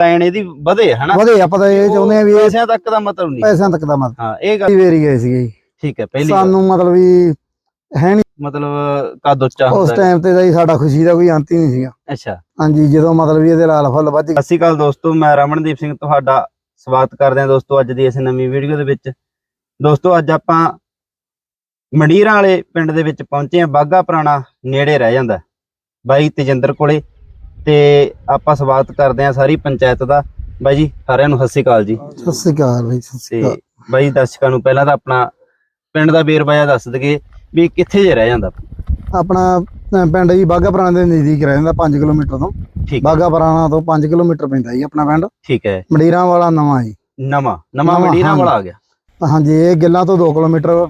Line ਇਹਦੀ ਵਧੇ ਹਨਾ? ਵਧੇ ਆਪਾਂ ਤਾਂ ਇਹ ਚਾਹੁੰਦੇ ਆ ਵੀ ਇਹ ਪੈਸਿਆਂ ਤੱਕ ਦਾ ਮਤਲਬ ਨਹੀਂ। ਪੈਸਿਆਂ ਤੱਕ ਦਾ ਮਤ ਹਾਂ ਇਹ ਗੱਲ ਵੇਰੀ ਗਏ ਸੀਗੇ। ਠੀਕ ਹੈ ਪਹਿਲੀ। ਸਾਨੂੰ ਮਤਲਬ ਵੀ ਹੈ ਨਹੀਂ। ਮਤਲਬ ਕੱਦ ਉੱਚਾ ਉਸ ਹੁੰਦਾ ਹੈ। ਟਾਈਮ ਤੇ ਤਾਂ ਜੀ ਸਾਡਾ ਖੁਸ਼ੀ ਦਾ ਕੋਈ ਅੰਤ ਹੀ ਨਹੀਂ ਸੀਗਾ। ਅੱਛਾ। ਹਾਂਜੀ ਜਦੋਂ ਮਤਲਬ ਵੀ ਇਹਦੇ ਲਾਲ ਫੁੱਲ ਵੱਜ ਸਤਿ ਸ਼੍ਰੀ ਅਕਾਲ ਦੋਸਤੋ ਮੈਂ ਰਮਨਦੀਪ ਸਿੰਘ ਤੁਹਾਡਾ ਸਵਾਗਤ ਕਰਦੇ ਹਾਂ ਦੋਸਤੋ ਅੱਜ ਦੀ ਇਸ ਨਵੀਂ ਵੀਡੀਓ ਦੇ ਵਿੱਚ। ਦੋਸਤੋ ਅੱਜ ਆਪਾਂ ਮੰਡੀਰਾਂ ਵਾਲੇ ਪਿੰਡ ਦੇ ਵਿੱਚ ਪਹੁੰਚੇ ਹਾਂ। ਬਾਗਾ ਪੁਰਾਣਾ ਨੇੜੇ ਰਹਿ ਜਾਂਦਾ ਹੈ। ਬਾਈ ਤੇਜਿੰਦਰ ਕੋਲੇ। ਤੇ ਆਪਾਂ ਸਵਾਗਤ ਕਰਦੇ ਹਾਂ ਸਾਰੀ ਪੰਚਾਇਤ ਦਾ। ਬਾਈ ਜੀ ਸਾਰਿਆਂ ਨੂੰ ਸਤਿ ਸ਼੍ਰੀ ਅਕਾਲ ਜੀ। ਸਤਿ ਸ੍ਰੀ ਅਕਾਲ ਬਈ ਸਤਿ ਸ੍ਰੀ ਤੇ ਅਕਾਲ। ਬਾਈ ਦਰਸ਼ਕਾਂ ਨੂੰ ਪਹਿਲਾਂ ਤਾਂ ਆਪਣਾ ਪਿੰਡ ਦਾ ਵੇਰਵਾ ਦੱਸ ਦਈਏ ਵੀ ਕਿੱਥੇ ਜੇ ਰਹਿ ਜਾਂਦਾ। ਆਪਣਾ ਪਿੰਡ ਜੀ ਬਾਗਾ ਪੁਰਾਣਾ ਦੇ ਨਜ਼ਦੀਕ ਰਹਿ ਜਾਂਦਾ 5 ਕਿਲੋਮੀਟਰ ਤੋਂ। ਠੀਕ ਬਾਗਾ ਪੁਰਾਣਾ ਤੋਂ 5 ਕਿਲੋਮੀਟਰ ਪੈਂਦਾ ਜੀ ਆਪਣਾ ਪਿੰਡ। ਠੀਕ ਹੈ। ਮੰਡੀਰਾਂ ਵਾਲਾ ਨਵਾਂ ਜੀ। ਨਵਾਂ ਨਵਾਂ ਮੰਡੀਰਾਂ। ਵਾਲਾ ਆ ਗਿਆ। ਹਾਂਜੀ ਇਹ ਗਿੱਲਾਂ ਤੋਂ 2 ਕਿਲੋਮੀਟਰ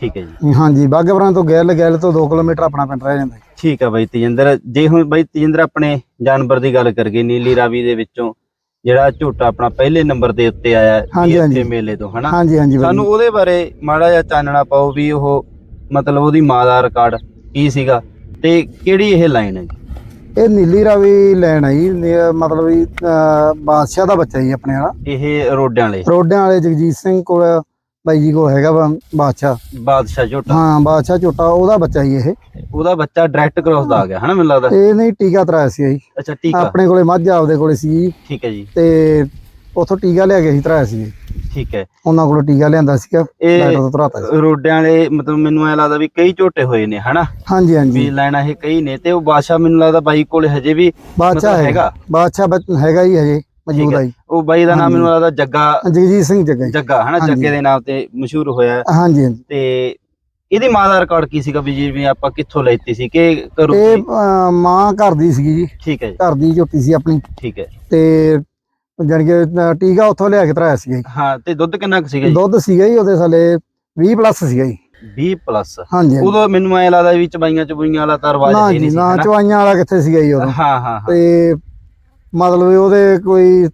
ਠੀਕ ਹੈ ਜੀ। ਹਾਂਜੀ ਬਾਗਾ ਪੁਰਾਣਾ ਤੋਂ ਗੈਲ ਗੈਲ ਤੋਂ 2 ਕਿਲੋਮੀਟਰ ਆਪਣਾ ਪਿੰਡ ਰਹਿ ਜਾਂਦਾ ਜੀ। ਠੀਕ ਆ ਬਾਈ ਤੇਜਿੰਦਰ ਜੇ ਹੁਣ ਬਾਈ ਤੇਜਿੰਦਰ ਆਪਣੇ ਜਾਨਵਰ ਦੀ ਗੱਲ ਕਰਗੇ ਨੀਲੀ ਰਾਵੀ ਦੇ ਵਿੱਚੋਂ ਜਿਹੜਾ ਝੋਟਾ ਆਪਣਾ ਪਹਿਲੇ ਨੰਬਰ ਦੇ ਉੱਤੇ ਆਇਆ ਹਾਂਜੀ, ਮੇਲੇ ਤੋਂ ਹਨਾ? ਹਾਂਜੀ ਹਾਂਜੀ ਬਾਈ। ਸਾਨੂੰ ਉਹਦੇ ਬਾਰੇ ਮਾੜਾ ਜਿਹਾ ਚਾਨਣਾ ਪਾਓ ਵੀ ਉਹ ਮਤਲਬ ਉਹਦੀ ਮਾਂ ਦਾ ਰਿਕਾਰਡ ਕੀ ਸੀਗਾ ਤੇ ਕਿਹੜੀ ਇਹ ਲਾਈਨ ਹੈ ਇਹ ਨੀਲੀ ਰਾਵੀ ਲੈਣ ਆ ਜੀ ਨੇ- ਮਤਲਬ ਵੀ ਅਹ, ਬਾਦਸ਼ਾਹ ਦਾ ਬੱਚਾ ਜੀ ਆਪਣੇ ਵਾਲਾ। ਇਹ ਰੋਡਿਆਂ ਵਾਲੇ। ਰੋਡਿਆਂ ਵਾਲੇ ਜਗਜੀਤ ਸਿੰਘ ਕੋਲ ਬਾਈ ਜੀ ਕੋਲ ਹੈਗਾ ਵਾ ਬਾਦਸ਼ਾਹ। ਬਾਦਸ਼ਾਹ ਝੋਟਾ। ਹਾਂ ਬਾਦਸ਼ਾਹ ਝੋਟਾ ਉਹਦਾ ਬੱਚਾ ਜੀ ਇਹ। ਉਹਦਾ ਬੱਚਾ ਡਾਇਰੈਕਟ ਕ੍ਰੋਸ ਦਾ ਆ ਗਿਆ ਹਨਾ ਮੈਨੂੰ ਲੱਗਦਾ? ਇਹ ਨਹੀਂ ਟੀਕਾ ਤਰਾਇਆ ਸੀ ਜੀ ਅੱਛਾ ਆ ਆਪਣੇ ਕੋਲੇ ਮੱਝ ਆਪਦੇ ਕੋਲੇ ਸੀ। ਜੀ, ਠੀਕ ਹੈ ਜੀ। ਤੇ ਉਥੋਂ ਟੀਕਾ ਲਿਆ ਕੇ ਸੀ ਤਰਾਇਆ ਸੀ। ਠੀਕ ਹੈ। ਉਹਨਾਂ ਕੋਲੋਂ ਟੀਕਾ ਲਿਆਂਦਾ ਸੀਗਾ ਡਾਕਟਰ ਤੋਂ ਤਰਾਤਾ ਸੀ। ਰੋਡਿਆਂ ਵਾਲੇ ਮਤਲਬ ਮੈਨੂੰ ਐ ਲੱਗਦਾ ਵੀ ਕਈ ਝੋਟੇ ਹੋਏ ਨੇ ਹਨਾ? ਹਾਂਜੀ ਵੀ ਹਾਂਜੀ ਲਾਈਨਾਂ ਇਹ ਕਈ ਨੇ ਤੇ ਉਹ ਬਾਦਸ਼ਾਹ ਮੈਨੂੰ ਲੱਗਦਾ ਬਾਈ ਕੋਲੇ ਹਜੇ ਵੀ ਬਾਦਸ਼ਾਹ ਹੈਗਾ। ਬਾਦਸ਼ਾਹ ਹੈਗਾ ਹੀ ਹਜੇ। ਮੌਜੂਦ ਆ ਜੀ ਉਹ ਬਾਈ ਦਾ ਨਾਮ। ਮੈਨੂੰ ਲੱਗਦਾ ਜੱਗਾ। ਜਗਜੀਤ ਸਿੰਘ ਜੱਗਾ ਜੱਗਾ ਹਨਾ। ਜੱਗੇ ਦੇ ਨਾਮ ਤੇ ਮਸ਼ਹੂਰ ਹੋਇਆ। ਹਾਂਜੀ ਹਾਂਜੀ। ਤੇ ਇਹਦੀ ਮਾਂ ਦਾ ਰਿਕਾਰਡ ਕੀ ਸੀਗਾ ਵੀ ਜਿਵੇਂ ਆਪਾਂ ਕਿੱਥੋਂ ਲੈਤੀ ਸੀ? ਕਿ ਕਰੂ ਇਹ ਮਾਂ ਘਰ ਦੀ ਸੀਗੀ ਜੀ। ਠੀਕ ਹੈ ਜੀ। ਘਰ ਦੀ ਝੋਟੀ ਸੀ ਆਪਣੀ। ਠੀਕ ਹੈ। ਤੇ ਜਾਣੀ ਕਿ ਟੀਕਾ ਉੱਥੋਂ ਲਿਆ ਕੇ ਤਰਾਇਆ ਸੀਗਾ ਜੀ। ਹਾਂ ਤੇ ਦੁੱਧ ਕਿੰਨਾ ਕੁ ਸੀਗਾ ਜੀ? ਦੁੱਧ ਸੀਗਾ ਜੀ ਉਹਦੇ ਸਾਲੇ 20 ਪਲੱਸ ਸੀਗਾ ਜੀ। 20 ਪਲੱਸ। ਹਾਂਜੀ। ਉਦੋਂ ਮੈਨੂੰ ਐ ਲੱਗਦਾ ਵੀ ਚਬਾਈਆਂ ਚਬੂਈਆਂ ਵਾਲਾ ਤਾਂ ਰਿਵਾਜ ਨਹੀਂ ਸੀ ਨਾ? ਚਵਾਈਆਂ ਵਾਲਾ ਕਿੱਥੇ ਸੀਗਾ ਜੀ ਉਦੋਂ। ਹਾਂ ਹਾਂ। ਤੇ ਮਤਲਬ ਉਹਦੇ ਕੋਈ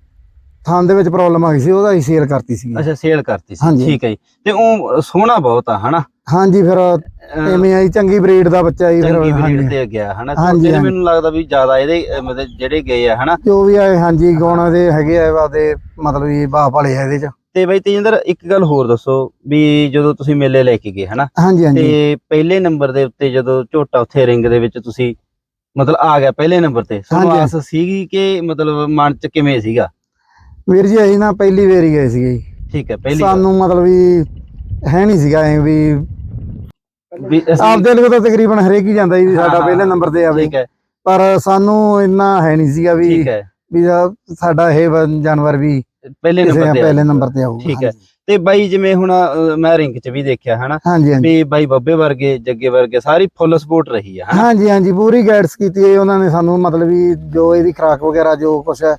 ਥਾਂ ਦੇ ਵਿੱਚ ਪ੍ਰੋਬਲਮ ਆ ਗਈ ਸੀ ਉਹਦਾ ਹੀ ਸੇਲ ਕਰਤੀ ਸੀ ਅੱਛਾ ਸੇਲ ਕਰਤੀ ਸੀ। ਹਾਂਜੀ। ਠੀਕ ਹੈ ਜੀ। ਤੇ ਉਹ ਸੋਹਣਾ ਬਹੁਤ ਆ ਹਨਾ? ਹਾਂਜੀ ਫਿਰ ਐਵੇਂ ਆਈ ਚੰਗੀ ਬਰੀਡ ਦਾ ਬੱਚਾ ਜੀ ਫਿਰ ਚੰਗੀ ਹਾਂਜੀ। ਬਰੀਡ ਤੇ ਗਿਆ ਹਨਾ? ਹਾਂਜੀ। ਮੈਨੂੰ ਲੱਗਦਾ ਵੀ ਜ਼ਿਆਦਾ ਇਹਦੇ ਮਤਲਬ ਜਿਹੜੇ ਗਏ ਆ ਹਨਾ? ਜੋ ਵੀ ਆ ਹਾਂਜੀ ਗਾਉਣਾ ਦੇ ਹੈਗੇ ਆ ਵਾਦੇ ਮਤਲਬ ਵੀ ਬਾਪ ਵਾਲੇ ਆ ਇਹਦੇ ਚ। ਤੇ ਬਾਈ ਤੇਜਿੰਦਰ ਇੱਕ ਗੱਲ ਹੋਰ ਦੱਸੋ ਵੀ ਜਦੋਂ ਤੁਸੀਂ ਮੇਲੇ ਲੈ ਕੇ ਗਏ ਹਨਾ? ਹਾਂਜੀ ਹਾਂਜੀ। ਤੇ ਪਹਿਲੇ ਨੰਬਰ ਦੇ ਉੱਤੇ ਜਦੋਂ ਝੋਟਾ ਉੱਥੇ ਰਿੰਗ ਦੇ ਵਿੱਚ ਤੁਸੀਂ ਮਤਲਬ ਆ ਗਿਆ ਪਹਿਲੇ ਨੰਬਰ ਤੇ ਤੁਹਾਨੂੰ। ਆਸ ਸੀਗੀ ਕਿ ਮਤਲਬ ਮਨ ਚ ਕਿਵੇਂ ਸੀਗਾ ਵੀਰ ਜੀ ਅਸੀਂ ਨਾ ਪਹਿਲੀ ਵਾਰ ਹੀ ਗਏ ਸੀਗੇ ਜੀ ਠੀਕ ਹੈ ਪਹਿਲੀ। ਸਾਨੂੰ ਮਤਲਬ ਵੀ ਹੈ ਨਹੀਂ ਸੀਗਾ ਐ ਵੀ ਆਪਦੇ ਲਈ ਤਾਂ ਤਕਰੀਬਨ ਹਰੇਕ ਹੀ ਜਾਂਦਾ ਜੀ ਸਾਡਾ ਪਹਿਲੇ ਨੰਬਰ ਤੇ ਆਵੇ ਠੀਕ ਹੈ ਪਰ ਸਾਨੂੰ ਇੰਨਾ ਹੈ ਨਹੀਂ ਸੀਗਾ ਵੀ ਠੀਕ ਹੈ ਵੀ ਸਾਡਾ ਇਹ ਜਾਨਵਰ ਵੀ ਪਹਿਲੇ ਕਿਸੇ ਨੰਬਰ ਤੇ ਪਹਿਲੇ। ਨੰਬਰ ਤੇ ਆਊਗਾ ਠੀਕ ਹੈ। ਤੇ ਬਾਈ ਜਿਵੇਂ ਹੁਣ ਅਹ, ਮੈਂ ਰਿੰਗ 'ਚ ਵੀ ਦੇਖਿਆ ਹਨਾ? ਹਾਂਜੀ ਹਾਂਜੀ। ਵੀ ਬਾਈ ਬੱਬੇ ਵਰਗੇ ਜੱਗੇ ਵਰਗੇ ਸਾਰੀ ਫੁੱਲ ਸਪੋਰਟ ਰਹੀ ਆ ਹਨਾ? ਹਾਂਜੀ ਹਾਂਜੀ ਪੂਰੀ ਗਾਈਡਸ ਕੀਤੀ ਹੈ ਉਹਨਾਂ ਨੇ ਸਾਨੂੰ ਮਤਲਬ ਵੀ ਜੋ ਇਹਦੀ ਖੁਰਾਕ ਵਗੈਰਾ ਜੋ ਕੁਛ ਹੈ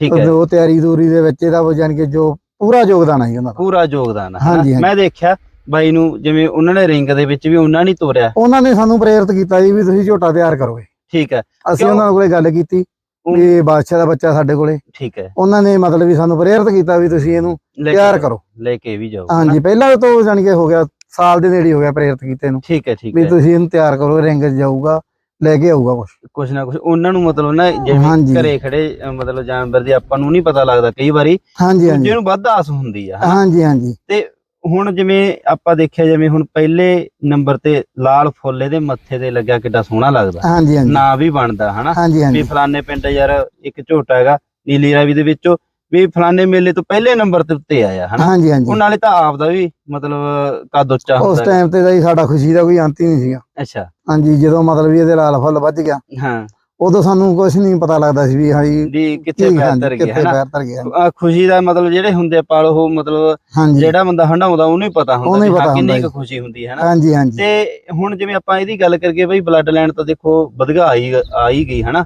ਠੀਕ ਹੈ। ਜੋ ਤਿਆਰੀ ਦੂਰੀ ਦੇ ਵਿੱਚ ਇਹਦਾ ਜਾਨ ਕਿ ਜੋ ਪੂਰਾ ਯੋਗਦਾਨ ਹੈ ਜੀ ਉਹਨਾਂ ਦਾ। ਪੂਰਾ ਯੋਗਦਾਨ ਆ ਹਨਾ? ਹਾਂਜੀ, ਹਾਂਜੀ। ਮੈਂ ਦੇਖਿਆ ਬਾਈ ਨੂੰ ਜਿਵੇਂ ਉਹਨਾਂ ਨੇ ਰਿੰਗ ਦੇ ਵਿੱਚ ਵੀ ਉਹਨਾਂ ਨੇ ਤੋਰਿਆ। ਉਹਨਾਂ ਨੇ ਸਾਨੂੰ ਪ੍ਰੇਰਿਤ ਕੀਤਾ ਜੀ ਵੀ ਤੁਸੀਂ ਝੋਟਾ ਤਿਆਰ ਕਰੋਗੇ ਠੀਕ ਹੈ। ਅਸੀਂ ਕਿਉਂ? ਉਹਨਾਂ ਕੋਲੇ ਗੱਲ ਕੀਤੀ ਵੀ ਬਾਦਸ਼ਾਹ ਦਾ ਬੱਚਾ ਸਾਡੇ ਕੋਲੇ। ਠੀਕ ਹੈ। ਉਹਨਾਂ ਨੇ ਮਤਲਬ ਵੀ ਸਾਨੂੰ ਪ੍ਰੇਰਿਤ ਕੀਤਾ ਵੀ ਤੁਸੀਂ ਇਹਨੂੰ ਤਿਆਰ ਕਰੋ। ਲੈ ਕੇ ਵੀ ਜਾਓ। ਹਾਂਜੀ ਪਹਿਲਾਂ ਤੋਂ ਜਾਨ ਕਿ ਹੋ ਗਿਆ ਸਾਲ ਦੇ ਨੇੜੇ ਹੋ ਗਿਆ ਪ੍ਰੇਰਿਤ ਕੀਤੇ ਨੂੰ। ਠੀਕ ਹੈ ਠੀਕ ਵੀ ਤੁਸੀਂ ਇਹਨੂੰ ਤਿਆਰ ਕਰੋ ਰਿੰਗ 'ਚ ਜਾਊਗਾ ਲੈ ਕੇ ਆਊਗਾ ਕੁਛ। ਕੁਛ ਨਾ ਕੁਛ ਉਹਨਾਂ ਨੂੰ ਮਤਲਬ ਨਾ ਜਿਵੇਂ। ਘਰੇ ਖੜੇ ਮਤਲਬ ਜਾਨਵਰ ਦੀ ਆਪਾਂ ਨੂੰ ਨਹੀਂ ਪਤਾ ਲੱਗਦਾ ਕਈ ਵਾਰੀ ਹਾਂਜੀ ਹਾਂਜੀ। ਦੂਜੇ ਨੂੰ ਵੱਧ ਆਸ ਹੁੰਦੀ ਆ? ਹਾਂਜੀ ਹਾਂਜੀ। ਤੇ ਹੁਣ ਜਿਵੇਂ ਆਪਾਂ ਦੇਖਿਆ ਜਿਵੇਂ ਹੁਣ ਪਹਿਲੇ ਨੰਬਰ ਤੇ ਲਾਲ ਫੁੱਲ ਇਹਦੇ ਮੱਥੇ ਤੇ ਲੱਗਿਆ ਕਿੱਡਾ ਸੋਹਣਾ ਲੱਗਦਾ। ਹਾਂਜੀ ਹਾਂਜੀ। ਨਾਂ ਵੀ ਬਣਦਾ ਹਨਾ? ਹਾਂਜੀ ਵੀ ਹਾਂਜੀ ਫਲਾਣੇ ਪਿੰਡ ਯਾਰ ਇੱਕ ਝੋਟਾ ਹੈਗਾ ਨੀਲੀ ਰਾਵੀ ਦੇ ਵਿੱਚੋਂ ਵੀ ਫਲਾਣੇ ਮੇਲੇ ਤੋਂ ਪਹਿਲੇ ਨੰਬਰ ਤੇ ਉੱਤੇ ਆਇਆ ਹਨਾ? ਹਾਂਜੀ ਹਾਂਜੀ। ਉਹ ਨਾਲੇ ਤਾਂ ਆਪ ਦਾ ਵੀ ਮਤਲਬ ਕੱਦ ਉੱਚਾ ਉਸ ਹੁੰਦਾ ਟਾਈਮ ਤੇ ਤਾਂ ਜੀ ਸਾਡਾ ਖੁਸ਼ੀ ਦਾ ਕੋਈ ਅੰਤ ਹੀ ਨਹੀਂ ਸੀਗਾ। ਅੱਛਾ। ਹਾਂਜੀ ਜਦੋਂ ਮਤਲਬ ਵੀ ਇਹਦੇ ਲਾਲ ਫੁੱਲ ਵੱਜ ਗਿਆ। ਹਾਂ। ਉਦੋਂ ਸਾਨੂੰ ਕੁਝ ਨਹੀਂ ਪਤਾ ਲੱਗਦਾ ਸੀ ਵੀ ਹਾਂਜੀ ਵੀ ਕਿੱਥੇ ਕੀ ਪੈਰ ਹਾਂਜੀ, ਧਰ ਗਿਆ ਕਿੱਥੇ ਹਨਾ? ਪੈਰ ਧਰ ਗਿਆ ਅਹ ਖੁਸ਼ੀ ਦਾ ਮਤਲਬ ਜਿਹੜੇ ਹੁੰਦੇ ਪਲ ਉਹ ਮਤਲਬ ਹਾਂਜੀ। ਜਿਹੜਾ ਬੰਦਾ ਹੰਡਾਉਂਦਾ ਉਹਨੂੰ ਹੀ ਪਤਾ ਹੁੰਦਾ ਉਹਨੂੰ ਹੀ ਵੀ ਹਾਂ ਪਤਾ ਕਿੰਨੀ ਹੁੰਦਾ ਕੁ ਖੁਸ਼ੀ ਹੁੰਦੀ ਹੈ ਹਨਾ? ਹਾਂਜੀ ਹਾਂਜੀ। ਤੇ ਹੁਣ ਜਿਵੇਂ ਆਪਾਂ ਇਹਦੀ ਗੱਲ ਕਰਕੇ ਬਈ ਬਲੱਡ ਲਾਈਨ ਤਾਂ ਦੇਖੋ ਵਧਗਾ ਆਈ ਆ ਹੀ ਗਈ ਹਨਾ?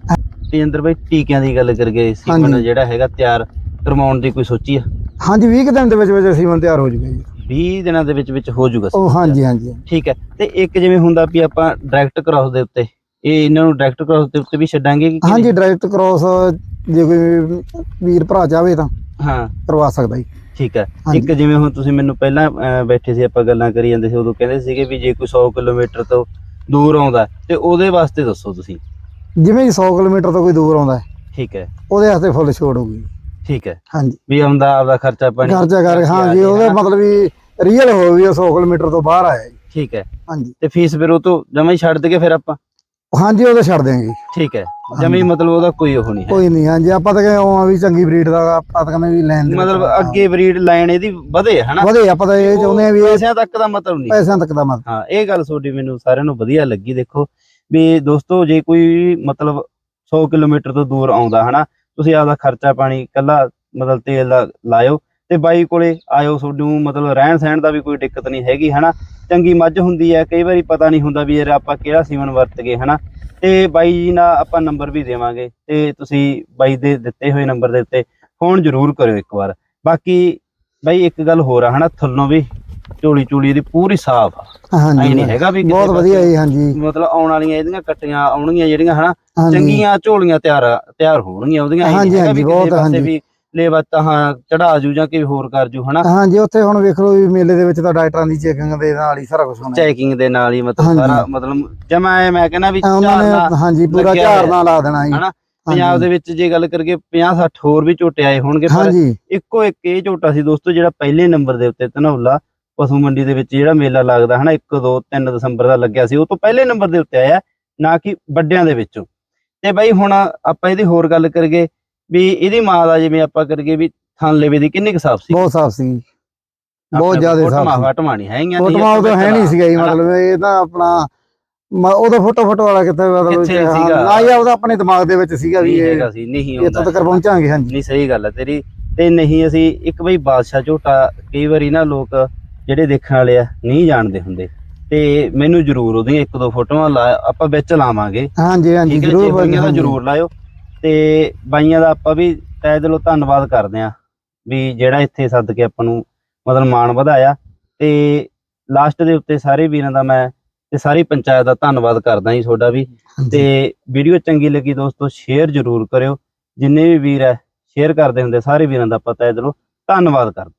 ਤੇ ਅੰਦਰ ਬਈ ਟੀਕਿਆਂ ਦੀ ਗੱਲ ਕਰਗੇ ਸੀਮਨ ਹਾਂਜੀ। ਜਿਹੜਾ ਹੈਗਾ ਤਿਆਰ ਕਰਵਾਉਣ ਦੀ ਕੋਈ ਸੋਚੀ ਆ? ਹਾਂਜੀ 20 ਕੁ ਦਿਨ ਦੇ ਵਿੱਚ ਵਿੱਚ ਅਸੀਂ ਮਨ ਤਿਆਰ ਹੋ ਜੂਗੇ ਜੀ। 20 ਦਿਨਾਂ ਦੇ ਵਿੱਚ ਵਿੱਚ ਹੋ ਜਾਊਗਾ ਉਹ ਹਾਂਜੀ ਹਾਂਜੀ ਠੀਕ ਹੈ ਤੇ ਇੱਕ ਜਿਵੇਂ ਹੁੰਦਾ ਵੀ ਆਪਾਂ ਡਾਇਰੈਕਟ ਕ੍ਰਾਸ ਦੇ ਉੱਤੇ ਇਹ ਇਹਨਾਂ ਨੂੰ ਡਾਇਰੈਕਟ ਕ੍ਰਾਸ ਦੇ ਉੱਤੇ ਵੀ ਛੱਡਾਂਗੇ ਕਿ ਹਾਂਜੀ ਡਾਇਰੈਕਟ ਕ੍ਰੋਸ ਜੇ ਕੋਈ ਵੀਰ ਭਰਾ ਚਾਹਵੇ ਤਾਂ ਹਾਂ। ਕਰਵਾ ਸਕਦਾ ਜੀ। ਠੀਕ ਹੈ। ਇੱਕ ਜਿਵੇਂ ਹੁਣ ਤੁਸੀਂ ਮੈਨੂੰ ਪਹਿਲਾਂ ਬੈਠੇ ਸੀ ਆਪਾਂ ਗੱਲਾਂ ਕਰੀ ਜਾਂਦੇ ਸੀ ਉਦੋਂ ਕਹਿੰਦੇ ਸੀਗੇ ਵੀ ਜੇ ਕੋਈ 100 ਕਿਲੋਮੀਟਰ ਤੋਂ ਦੂਰ ਆਉਂਦਾ ਤੇ ਉਹਦੇ ਵਾਸਤੇ ਦੱਸੋ ਤੁਸੀਂ। ਜਿਵੇਂ ਜੀ 100 ਕਿਲੋਮੀਟਰ ਤੋਂ ਕੋਈ ਦੂਰ ਆਉਂਦਾ ਠੀਕ ਹੈ। ਉਹਦੇ ਵਾਸਤੇ ਫੁੱਲ ਛੋੜ ਹੋਊਗੀ ਠੀਕ ਹੈ। ਹਾਂਜੀ। ਵੀ ਆਉਂਦਾ ਆਪਦਾ ਖਰਚਾ ਪਾਣੀ ਖਰਚਾ ਕਰ ਹਾਂ ਜੀ ਉਹਦੇ? ਮਤਲਬ ਵੀ ਰੀਅਲ ਹੋ ਵੀ ਉਹ 100 ਕਿਲੋਮੀਟਰ ਤੋਂ ਬਾਹਰ ਆਇਆ ਠੀਕ ਹੈ। ਹਾਂਜੀ। ਤੇ ਫੀਸ ਫਿਰ ਉਹ ਤੋਂ ਜਮਾ ਹੀ ਛੱਡ ਦਈਏ ਫਿਰ ਆਪਾਂ ਹਾਂਜੀ ਉਹ ਤਾਂ ਛੱਡ ਦਿਆਂਗੇ। ਠੀਕ ਹੈ। ਜਮੀ ਮਤਲਬ ਉਹਦਾ ਕੋਈ ਉਹ ਨਹੀਂ ਹੈ। ਕੋਈ ਨਹੀਂ ਹਾਂਜੀ ਆਪਾਂ ਤਾਂ ਕਹਿੰਦੇ ਆ ਵੀ ਚੰਗੀ ਬਰੀਡ ਦਾ ਆਪਾਂ ਤਾਂ ਕਹਿੰਦੇ ਵੀ ਲੈਣ ਦੇ ਮਤਲਬ ਅੱਗੇ ਬਰੀਡ ਲਾਈਨ ਇਹਦੀ ਵਧੇ ਹਨਾ? ਵਧੇ ਆਪਾਂ ਤਾਂ ਇਹ ਚਾਹੁੰਦੇ ਆ ਵੀ ਇਹ ਪੈਸਿਆਂ ਤੱਕ ਦਾ ਮਤਲਬ ਨਹੀਂ। ਪੈਸਿਆਂ ਤੱਕ ਦਾ ਮਤ ਹਾਂ ਇਹ ਗੱਲ ਤੁਹਾਡੀ ਮੈਨੂੰ ਸਾਰਿਆਂ ਨੂੰ ਵਧੀਆ ਲੱਗੀ ਦੇਖੋ। ਵੀ ਦੋਸਤੋ ਜੇ ਕੋਈ ਮਤਲਬ 100 ਕਿਲੋਮੀਟਰ ਤੋਂ ਦੂਰ ਆਉਂਦਾ ਹਨਾ ਤੁਸੀਂ ਆਪਦਾ ਖਰਚਾ ਪਾਣੀ ਕੱਲਾ ਮਤਲਬ ਤੇਲ ਦਾ ਲਾਇਓ। ਤੇ ਬਾਈ ਕੋਲੇ ਆਇਓ ਤੁਹਾਨੂੰ ਮਤਲਬ ਰਹਿਣ ਸਹਿਣ ਦਾ ਵੀ ਕੋਈ ਦਿੱਕਤ ਨਹੀਂ ਹੈਗੀ ਹਨਾ? ਚੰਗੀ ਮੱਝ ਹੁੰਦੀ ਹੈ ਕਈ ਵਾਰੀ ਪਤਾ ਨਹੀਂ ਹੁੰਦਾ ਵੀ ਯਾਰ ਆਪਾਂ ਕਿਹੜਾ ਸੀਮਨ ਵਰਤ ਗਏ ਹਨਾ? ਤੇ ਬਾਈ ਜੀ ਨਾਲ ਆਪਾਂ ਨੰਬਰ ਵੀ ਦੇਵਾਂਗੇ ਤੇ ਤੁਸੀਂ ਬਾਈ ਦੇ ਦਿੱਤੇ ਹੋਏ ਨੰਬਰ ਦੇ ਉੱਤੇ ਫੋਨ ਜ਼ਰੂਰ ਕਰਿਓ ਇੱਕ ਵਾਰ। ਬਾਕੀ ਬਾਈ ਇੱਕ ਗੱਲ ਹੋਰ ਆ ਹਨਾ? ਥੱਲੋਂ ਵੀ ਝੋਲੀ ਝੋਲੀ ਦੀ ਪੂਰੀ ਸਾਫ਼ ਆ। ਹਾਂਜੀ ਨਹੀਂ ਹੈਗਾ ਵੀ ਬਹੁਤ ਵਧੀਆ ਜੀ ਹਾਂਜੀ। ਮਤਲਬ ਆਉਣ ਵਾਲੀਆਂ ਇਹਦੀਆਂ ਕੱਟੀਆਂ ਆਉਣਗੀਆਂ ਜਿਹੜੀਆਂ ਹਨਾ? ਚੰਗੀਆਂ ਝੋਲੀਆਂ ਤਿਆਰ ਤਿਆਰ ਹੋਣਗੀਆਂ ਉਹਦੀਆਂ ਹਾਂਜੀ, ਹਾਂਜੀ, ਬਹੁਤ, ਹਾਂਜੀ। ਲੇਵਾ ਤਾਂ ਚੜਾ ਜੂ ਜਾਂ ਕੋਈ ਹੋਰ ਕਰ ਜੂ ਹਨਾ? ਹਾਂਜੀ ਉੱਥੇ ਹੁਣ ਵੇਖ ਲਓ ਵੀ ਮੇਲੇ ਦੇ ਵਿੱਚ ਤਾਂ ਡਾਕਟਰਾਂ ਦੀ ਚੈਕਿੰਗ ਦੇ ਨਾਲ ਹੀ ਸਾਰਾ ਕੁਝ ਹੋਣਾ ਚੈਕਿੰਗ ਦੇ ਨਾਲ ਹੀ ਮਤਲਬ। ਸਾਰਾ ਮਤਲਬ ਜਮਾ ਮੈਂ ਕਹਿੰਦਾ ਵੀ ਆ, ਉਹਨਾਂ ਝਾੜਨਾ ਨੇ ਹਾਂਜੀ ਪੂਰਾ ਝਾੜਨਾ ਲਾ ਦੇਣਾ ਜੀ। ਹਨਾ? ਪੰਜਾਬ ਦੇ ਵਿੱਚ ਜੇ ਗੱਲ ਕਰੀਏ 50 60 ਹੋਰ ਵੀ ਝੋਟੇ ਆਏ ਹੋਣਗੇ ਪਰ ਇੱਕੋ ਇੱਕ ਇਹ ਝੋਟਾ ਸੀ ਦੋਸਤੋ ਜਿਹੜਾ ਪਹਿਲੇ ਨੰਬਰ ਦੇ ਉੱਤੇ ਧਨੌਲਾ ਪਸ਼ੂ ਮੰਡੀ ਦੇ ਵਿੱਚ ਜਿਹੜਾ ਮੇਲਾ ਲੱਗਦਾ ਹਨਾ? 1 2 3 ਦਸੰਬਰ ਦਾ ਲੱਗਿਆ ਸੀ ਉਹ ਤੋਂ ਪਹਿਲੇ ਨੰਬਰ ਦੇ ਉੱਤੇ ਆਇਆ ਨਾ ਕਿ ਵੱਡਿਆਂ ਦੇ ਵਿੱਚੋਂ। ਤੇ ਬਾਈ ਹੁਣ ਆਪਾਂ ਇਹਦੀ ਹੋਰ ਗੱਲ ਕਰੀਏ ਵੀ ਇਹਦੀ ਮਾਂ ਦਾ ਜਿਵੇਂ ਆਪਾਂ ਕਰੀਏ ਵੀ ਥਣ ਲੇਵੇ ਦੀ ਕਿੰਨੀ ਕੁ ਸਾਫ਼ ਸੀ? ਬਹੁਤ ਸਾਫ਼ ਸੀ ਬਹੁਤ ਜ਼ਿਆਦਾ ਸਾਫ਼ ਸੀ। ਨਹੀਂ ਹੈਗੀਆਂ ਫੋਟੋਆਂ ਉਦੋਂ ਹੈ ਨਹੀਂ ਸੀਗਾ ਜੀ ਮਤਲਬ ਇਹ ਤਾਂ ਆਪਣਾ ਉਦੋਂ ਫੋਟੋ ਫੋਟੋ ਵਾਲਾ ਕਿੱਥੇ ਮਤਲਬ? ਨਾ ਹੀ ਉਹਦਾ ਆਪਣੇ ਦਿਮਾਗ ਦੇ ਵਿੱਚ ਸੀਗਾ ਵੀ ਨਹੀਂ ਇਹ ਹੈਗਾ ਸੀ ਨਹੀਂ ਇੱਥੋਂ ਹੁੰਦਾ ਤੱਕ ਪਹੁੰਚਾਂਗੇ ਹਾਂਜੀ। ਨਹੀਂ ਸਹੀ ਗੱਲ ਹੈ ਤੇਰੀ। ਤੇ ਨਹੀਂ ਅਸੀਂ ਇੱਕ ਬਈ ਬਾਦਸ਼ਾਹ ਝੋਟਾ ਕਈ ਵਾਰੀ ਨਾ ਲੋਕ ਜਿਹੜੇ ਦੇਖਣ ਵਾਲੇ ਆ ਨਹੀਂ ਜਾਣਦੇ ਹੁੰਦੇ। ਤੇ ਮੈਨੂੰ ਜ਼ਰੂਰ ਉਹਦੀਆਂ ਇੱਕ ਦੋ ਫੋਟੋਆਂ ਲਾ ਆਪਾਂ ਵਿੱਚ ਲਾਵਾਂਗੇ। ਹਾਂਜੀ ਹਾਂਜੀ ਜ਼ਰੂਰ। ਜ਼ਰੂਰ ਲਾਇਓ। ਤੇ ਬਾਈਆਂ ਦਾ ਆਪਾਂ ਵੀ ਤਹਿ ਦਿਲੋਂ ਧੰਨਵਾਦ ਕਰਦੇ ਆਂ ਵੀ ਜਿਹੜਾ ਇੱਥੇ ਸੱਦ ਕੇ ਆਪਾਂ ਨੂੰ ਮਤਲਬ ਮਾਣ ਵਧਾਇਆ ਤੇ ਲਾਸਟ ਦੇ ਉੱਤੇ ਸਾਰੇ ਵੀਰਾਂ ਦਾ ਮੈਂ ਤੇ ਸਾਰੀ ਪੰਚਾਇਤ ਦਾ ਧੰਨਵਾਦ ਕਰਦਾ ਜੀ ਤੁਹਾਡਾ ਵੀ। ਤੇ ਵੀਡੀਓ ਚੰਗੀ ਲੱਗੀ ਦੋਸਤੋ ਸ਼ੇਅਰ ਜ਼ਰੂਰ ਕਰਿਓ। ਜਿੰਨੇ ਵੀ ਵੀਰ ਹੈ ਸ਼ੇਅਰ ਕਰਦੇ ਹੁੰਦੇ ਸਾਰੇ ਵੀਰਾਂ ਦਾ ਪਤਾ ਹੈ ਦਿਲੋਂ ਧੰਨਵਾਦ ਕਰਦੇ